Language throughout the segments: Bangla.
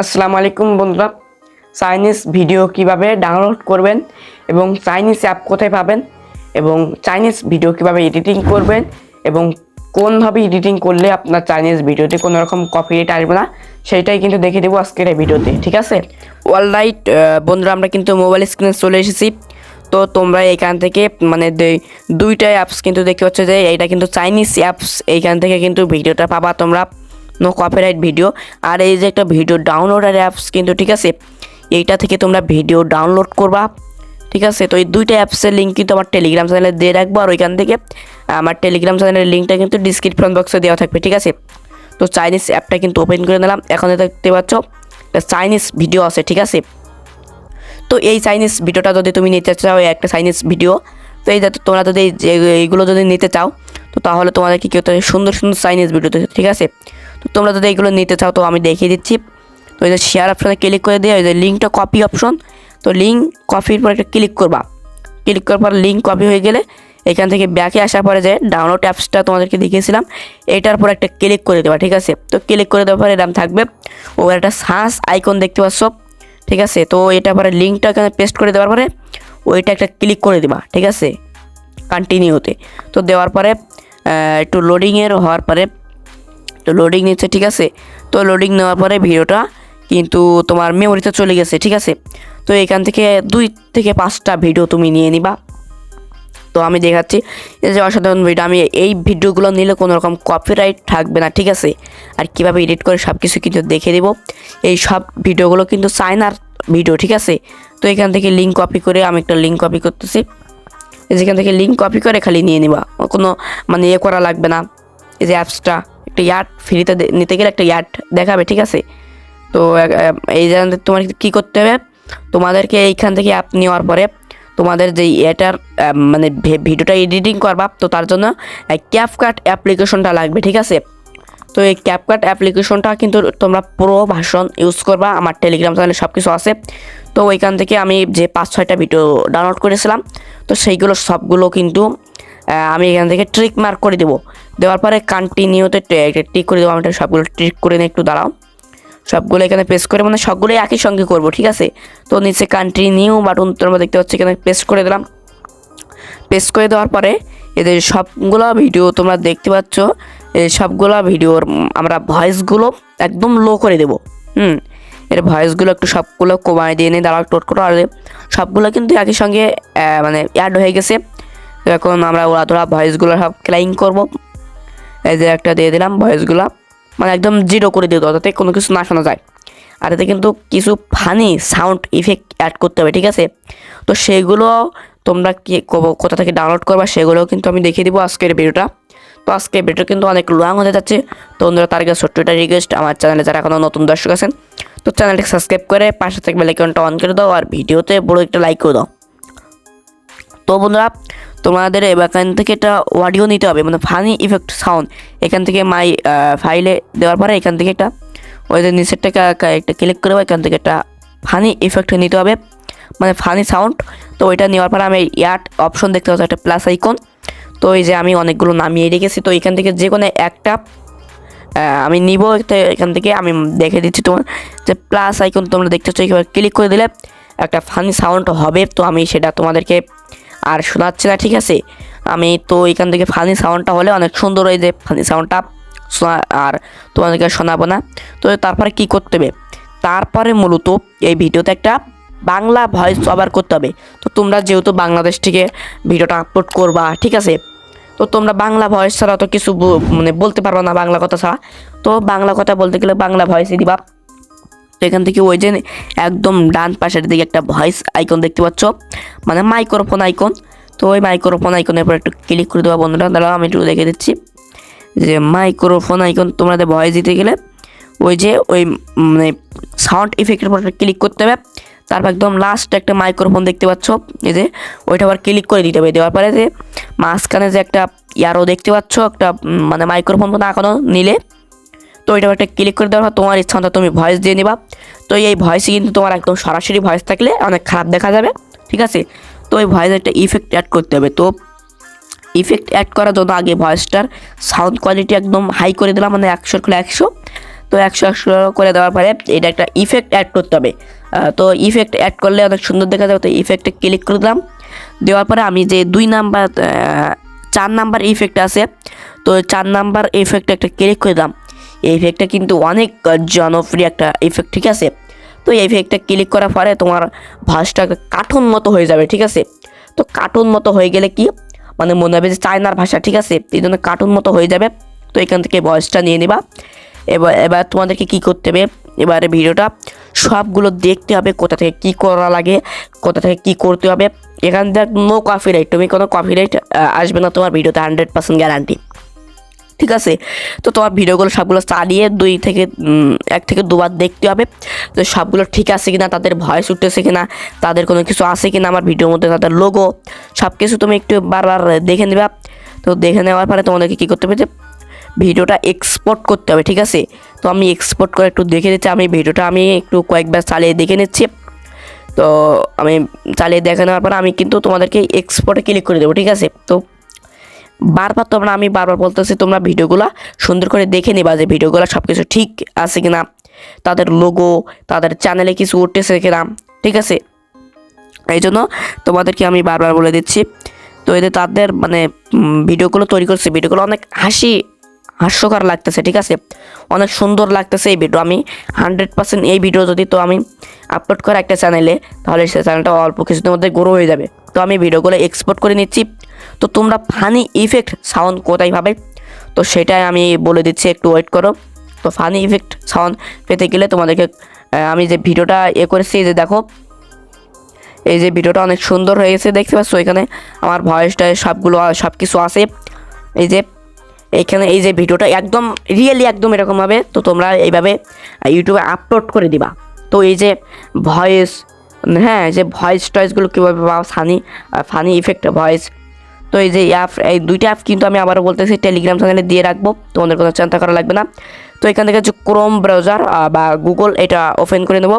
আসসালামু আলাইকুম বন্ধুরা। চাইনিজ ভিডিও কীভাবে ডাউনলোড করবেন এবং চাইনিজ অ্যাপ কোথায় পাবেন এবং চাইনিজ ভিডিও কীভাবে এডিটিং করবেন এবং কোনভাবে এডিটিং করলে আপনার চাইনিজ ভিডিওতে কোনো রকম কপিরাইট আসবে না, সেইটাই কিন্তু দেখে দেবো আজকের এই ভিডিওতে ঠিক আছে? অল রাইট বন্ধুরা, আমরা কিন্তু মোবাইল স্ক্রিনে চলে এসেছি। তো তোমরা এখান থেকে মানে দুইটা অ্যাপস কিন্তু দেখতে পাচ্ছ যে, এইটা কিন্তু চাইনিজ অ্যাপস এইখান থেকে কিন্তু ভিডিওটা পাবা তোমরা। নো কপিরাইট ভিডিও আর এই যে একটা ভিডিও ডাউনলোডার অ্যাপস কিন্তু, ঠিক আছে? এইটা থেকে তোমরা ভিডিও ডাউনলোড করবা, ঠিক আছে? তো এই দুইটা অ্যাপসের লিঙ্ক কিন্তু আমার টেলিগ্রাম চ্যানেলে দিয়ে রাখব। আর ওইখান থেকে আমার টেলিগ্রাম চ্যানেলের লিঙ্কটা কিন্তু ডিসক্রিপশন বক্সে দেওয়া থাকবে, ঠিক আছে? তো চাইনিজ অ্যাপটা কিন্তু ওপেন করে নিলাম। এখন দেখতে পাচ্ছ চাইনিজ ভিডিও আছে, ঠিক আছে? তো এই চাইনিজ ভিডিওটা যদি তুমি নিতে চাও একটা চাইনিজ ভিডিও তো এই তোমরা যদি এইগুলো যদি নিতে চাও, তো তাহলে তোমাদেরকে কী করতে হবে? সুন্দর সুন্দর চাইনিজ ভিডিও ঠিক আছে? তোমরা যদি এইগুলো নিতে চাও, তো আমি দেখিয়ে দিচ্ছি। তো এই যে শেয়ার অপশানে ক্লিক করে দিয়ে ওই যে লিঙ্কটা কপি অপশন তো লিঙ্ক কপির পর একটা ক্লিক করবা। ক্লিক করার পর লিঙ্ক কপি হয়ে গেলে, এখান থেকে ব্যাকে আসার পরে যে ডাউনলোড অ্যাপসটা তোমাদেরকে দেখিয়েছিলাম, এটার পর একটা ক্লিক করে দেবা, ঠিক আছে? তো ক্লিক করে দেওয়ার পরে এরকম থাকবে ও একটা সার্চ আইকন দেখতে পাচ্ছ, ঠিক আছে? তো এটা পরে লিঙ্কটা এখানে পেস্ট করে দেওয়ার পরে, ওইটা একটা ক্লিক করে দিবা, ঠিক আছে? কন্টিনিউতে তো। দেওয়ার পরে একটু লোডিংয়ের হওয়ার পরে তো লোডিং নিচ্ছে, ঠিক আছে? তো লোডিং নেওয়ার পরে ভিডিওটা কিন্তু তোমার মেমোরিতে চলে গেছে, ঠিক আছে? তো এখান থেকে দুই থেকে পাঁচটা ভিডিও তুমি নিয়ে নিবা। তো আমি দেখাচ্ছি, এই যে অসাধারণ ভিডিও আমি এই ভিডিওগুলো নিলে কোনো রকম কপিরাইট থাকবে না, ঠিক আছে? আর কীভাবে এডিট করে সব কিছু কিন্তু দেখে দেবো এই সব ভিডিওগুলো কিন্তু চায়নার ভিডিও ঠিক আছে? তো এখান থেকে লিঙ্ক কপি করে আমি একটা লিঙ্ক কপি করতেছি। যেখান থেকে লিঙ্ক কপি করে খালি নিয়ে নিবা। কোনো মানে ইয়ে করা লাগবে না। এই যে অ্যাপসটা একটা ইয়ার্ড ফ্রিতে নিতে গেলে একটা ইয়ার্ড দেখাবে, ঠিক আছে? তো এই যে তোমার কী করতে হবে? তোমাদেরকে এইখান থেকে অ্যাপ নেওয়ার পরে তোমাদের যে এটার মানে ভিডিওটা এডিটিং করবা, তো তার জন্য ক্যাপকাট অ্যাপ্লিকেশনটা লাগবে, ঠিক আছে? তো এই ক্যাপকাট অ্যাপ্লিকেশনটা কিন্তু তোমরা পুরো ভাষণ ইউজ করবা, আমার টেলিগ্রাম চ্যানেলে সব কিছু আছে। তো ওইখান থেকে আমি যে পাঁচ, ছয়টা ভিডিও ডাউনলোড করেছিলাম, তো সেইগুলো সবগুলো কিন্তু আমি এখান থেকে ট্রিক মার্ক করে দেবো। দেওয়ার পরে কন্টিনিউতে টিক করে দেবো আমি এটা সবগুলো ট্রিক করে নিয়ে একটু দাঁড়াও। সবগুলো এখানে পেস্ট করে মানে সবগুলোই একই সঙ্গে করব, ঠিক আছে? তো নিচে কন্টিনিউ বাটন তোমরা দেখতে পাচ্ছ, এখানে পেস্ট করে দিলাম। পেস্ট করে দেওয়ার পরে এদের সবগুলো ভিডিও তোমরা দেখতে পাচ্ছ, এই সবগুলো ভিডিওর আমরা ভয়েসগুলো একদম লো করে দেবো, হুম? এর ভয়েসগুলো একটু সবগুলো কমায় দিয়ে নিয়ে দাঁড়াও, টোট করো, আর সবগুলো কিন্তু একই সঙ্গে মানে অ্যাড হয়ে গেছে। এখন আমরা ওরা ধরা ভয়েসগুলো সব ক্লাইং করব। এই যে একটা দিয়ে দিলাম ভয়েসগুলো মানে একদম জিরো করে দিয়ে দেবো যাতে কোনো কিছু না শোনা যায়। আর এতে কিন্তু কিছু ফানি সাউন্ড ইফেক্ট অ্যাড করতে হবে, ঠিক আছে? তো সেগুলো তোমরা কি কোথা থেকে ডাউনলোড করবা, সেগুলোও কিন্তু আমি দেখিয়ে দিব আজকের ভিডিওটা তো আজকের ভিডিও কিন্তু অনেক লং হতে যাচ্ছে। তো বন্ধুরা, তার কাছে ছোট্ট একটা রিকোয়েস্ট আমার চ্যানেলে যারা এখনও নতুন দর্শক আছেন, তো চ্যানেলটি সাবস্ক্রাইব করে পাশে থেকে বেলাইকনটা অন করে দাও, আর ভিডিওতে বড় একটা লাইক করে দাও। তো বন্ধুরা তোমাদের এখান থেকে একটা অডিও নিতে হবে মানে ফানি ইফেক্ট সাউন্ড এখান থেকে মাই ফাইলে দেওয়ার পরে এখান থেকে একটা ওই যে নিচেরটাকে একটা ক্লিক করে এখান থেকে একটা ফানি ইফেক্ট নিতে হবে। মানে ফানি সাউন্ড তো ওইটা নেওয়ার পরে আমি ইয়ার্ড অপশন দেখতে পাচ্ছি, একটা প্লাস আইকন তো এই যে আমি অনেকগুলো নামিয়ে রেখেছি, তো এখান থেকে যে কোনো একটা আমি নিব এখান থেকে আমি দেখে দিচ্ছি তোমার যে প্লাস আইকন তোমরা দেখতে পাচ্ছ ক্লিক করে দিলে একটা ফানি সাউন্ড হবে। তো আমি সেটা তোমাদেরকে আর শোনাচ্ছি না, ঠিক আছে? আমি তো এখান থেকে ফানি সাউন্ডটা হলে অনেক সুন্দর হয়ে যে ফানি সাউন্ডটা শোনা, আর তোমাদেরকে শোনাবো না। তো তারপরে কি করতে হবে? তারপরে মূলত এই ভিডিওতে একটা বাংলা ভয়েস ওভার করতে হবে। তো তোমরা যেহেতু বাংলাদেশ থেকে ভিডিওটা আপলোড করবা, ঠিক আছে? তো তোমরা বাংলা ভয়েস ছাড়া তো কিছু মানে বলতে পারবে না বাংলা কথা ছাড়া। তো বাংলা কথা বলতে গেলে বাংলা ভয়েসই দিবা। তো এখান থেকে ওই যে একদম ডান পাশের দিকে একটা ভয়েস আইকন দেখতে পাচ্ছ মানে মাইক্রোফোন আইকন তো ওই মাইক্রোফোন আইকনের উপর একটু ক্লিক করে দেওয়া বন্ধুরা দাঁড়াও আমি একটু দেখে দিচ্ছি। যে মাইক্রোফোন আইকন তোমাদের ভয়েস দিতে গেলে, ওই যে ওই মানে সাউন্ড ইফেক্টের উপর ক্লিক করতে হবে। তারপর একদম লাস্ট একটা মাইক্রোফোন দেখতে পাচ্ছ, এই যে ওইটা আবার ক্লিক করে দিতে হবে। দেওয়ার পরে যে মাঝখানে যে একটা ইয়ারও দেখতে পাচ্ছ, একটা মানে মাইক্রোফোন না এখনও নিলে। তো এটা একটা ক্লিক করে দেওয়ার তোমার ইচ্ছা মতো তুমি ভয়েস দিয়ে নিবা। তো এই ভয়েসে কিন্তু তোমার একদম সরাসরি ভয়েস থাকলে অনেক খারাপ দেখা যাবে, ঠিক আছে? তো ওই ভয়েসে একটা ইফেক্ট অ্যাড করতে হবে। তো ইফেক্ট অ্যাড করার জন্য আগে ভয়েসটার সাউন্ড কোয়ালিটি একদম হাই করে দিলাম মানে একশো খুলে একশো। তো একশো একশো করে দেওয়ার পরে এটা একটা ইফেক্ট অ্যাড করতে হবে। তো ইফেক্ট অ্যাড করলে অনেক সুন্দর দেখা যাবে। তো ইফেক্টে ক্লিক করে দিলাম। দেওয়ার পরে আমি যে দুই নাম্বার চার নাম্বার ইফেক্ট আছে, তো চার নাম্বার ইফেক্টে একটা ক্লিক করে দিলাম। এই ইফেক্টটা কিন্তু অনেক জনপ্রিয় একটা ইফেক্ট ঠিক আছে? তো এই ইফেক্টটা ক্লিক করার পরে তোমার ভাষটা কার্টুন মতো হয়ে যাবে, ঠিক আছে? তো কার্টুন মতো হয়ে গেলে কি? মানে মনে হবে যে চায়নার ভাষা, ঠিক আছে? এই জন্য কার্টুন মতো হয়ে যাবে। তো এখান থেকে ভয়েসটা নিয়ে নিবা। এবার এবার তোমাদেরকে কি করতে হবে? এবারে ভিডিওটা সবগুলো দেখতে হবে, কোথা থেকে কি করা লাগে, কোথা থেকে কি করতে হবে। এখান থেকে নো কপিরাইট তুমি কোনো কপিরাইট আসবে না তোমার ভিডিওতে হান্ড্রেড পার্সেন্ট গ্যারান্টি ঠিক আছে? তো তোমার ভিডিওগুলো সবগুলো চালিয়ে দুই থেকে এক থেকে দুবার দেখতে হবে। তো সবগুলো ঠিক আছে কিনা, তাদের ভয়েস উঠতেছে কিনা, তাদের কোনো কিছু আছে কিনা আমার ভিডিওর মধ্যে, তাদের লোগো সব কিছু তুমি একটু বারবার দেখে নেবা। তো দেখে নেওয়ার পরে তোমাদেরকে কী করতে হবে যে, ভিডিওটা এক্সপোর্ট করতে হবে, ঠিক আছে? তো আমি এক্সপোর্ট করে একটু দেখে নিচ্ছি, আমি ভিডিওটা আমি একটু কয়েকবার চালিয়ে দেখে নিচ্ছি। তো আমি চালিয়ে দেখে নেওয়ার পর আমি কিন্তু তোমাদেরকে এক্সপোর্টে ক্লিক করে দেবো, ঠিক আছে? তো বারবার তোমরা আমি বারবার বলতেছি, তোমরা ভিডিওগুলো সুন্দর করে দেখে নিবা যে ভিডিওগুলো সব কিছু ঠিক আছে কিনা। তাদের লোগো তাদের চ্যানেলে কিছু উঠতেছে কিনা, ঠিক আছে? এই জন্য তোমাদেরকে আমি বারবার বলে দিচ্ছি, তো এতে তাদের মানে ভিডিওগুলো তৈরি করছে, ভিডিওগুলো অনেক হাসি, হাস্যকর লাগতেছে, ঠিক আছে? অনেক সুন্দর লাগতেছে এই ভিডিও আমি হান্ড্রেড পার্সেন্ট এই ভিডিও যদি তো আমি আপলোড করা একটা চ্যানেলে তাহলে সেই চ্যানেলটা অল্প কিছুদিনের মধ্যে গ্রো হয়ে যাবে। তো আমি ভিডিওগুলো এক্সপোর্ট করে নিচ্ছি। তো তোমরা ফানি ইফেক্ট সাউন্ড কোথায় পাবে? তো সেটাই আমি বলে দিচ্ছি, একটু ওয়েট করো। তো ফানি ইফেক্ট সাউন্ড পেতে গেলে তোমাদেরকে আমি যে ভিডিওটা এ করেছি যে দেখো, এই যে ভিডিওটা অনেক সুন্দর হয়ে গেছে, দেখতে পাচ্ছ এখানে? আমার ভয়েসটা সবগুলো সব কিছু আছে। এই যে এইখানে এই যে ভিডিওটা একদম রিয়েলি একদম এরকম হবে। তো তোমরা এইভাবে ইউটিউবে আপলোড করে দিবা। তো এই যে ভয়েস হ্যাঁ যে ভয়েস টয়েসগুলো কীভাবে পাও ফানি ফানি ইফেক্ট ভয়েস তো এই যে অ্যাপ এই দুইটা অ্যাপ কিন্তু আমি আবারও বলতেছি টেলিগ্রাম চ্যানেলে দিয়ে রাখব। তোমাদের কোনো চিন্তা করা লাগবে না। তো এখান থেকে হচ্ছে ক্রোম ব্রাউজার বা গুগল এটা ওপেন করে নেব।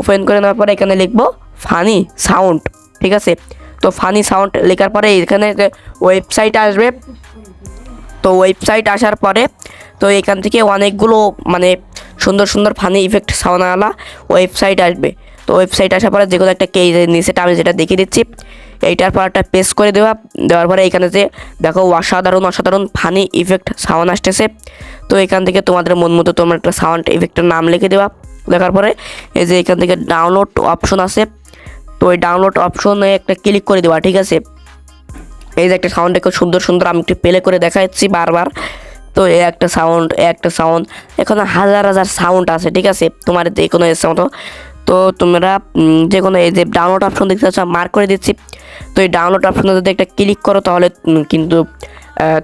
ওপেন করে নেওয়ার পরে এখানে লিখব ফানি সাউন্ড ঠিক আছে? তো ফানি সাউন্ড লেখার পরে এখানে ওয়েবসাইট আসবে। তো ওয়েবসাইট আসার পরে, তো এখান থেকে অনেকগুলো মানে সুন্দর সুন্দর ফানি ইফেক্ট সাউন্ডওয়ালা ওয়েবসাইট আসবে। তো ওয়েবসাইট আসার পরে যে কোনো একটা কে নিচেটা আমি যেটা দেখিয়ে দিচ্ছি। এইটার পর একটা পেস করে দেওয়া। দেওয়ার পরে এখানে যে দেখো অসাধারণ অসাধারণ ফানি ইফেক্ট সাউন্ড আসতেছে। তো এখান থেকে তোমাদের মন মতো তোমার একটা সাউন্ড ইফেক্টের নাম লিখে দেওয়া। দেখার পরে এই যে এখান থেকে ডাউনলোড অপশন আছে। তো ওই ডাউনলোড অপশনে একটা ক্লিক করে দেওয়া, ঠিক আছে? এই যে একটা সাউন্ড একটু সুন্দর সুন্দর আমি একটু প্লে করে দেখাচ্ছি বারবার। তো এই একটা সাউন্ড এই একটা সাউন্ড এখানে হাজার হাজার সাউন্ড আছে, ঠিক আছে? তোমার যে কোনো এসে মতো তো তোমরা যে কোনো এই যে ডাউনলোড অপশন দেখতে পাচ্ছ মার্ক করে দিচ্ছি। তো এই ডাউনলোড অপশনে যদি একটা ক্লিক করো, তাহলে কিন্তু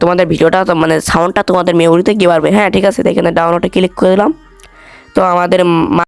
তোমাদের ভিডিওটা মানে সাউন্ডটা তোমাদের মেমোরিতে গিয়ে পারবে হ্যাঁ ঠিক আছে এখানে ডাউনলোডে ক্লিক করে দিলাম। তো আমাদের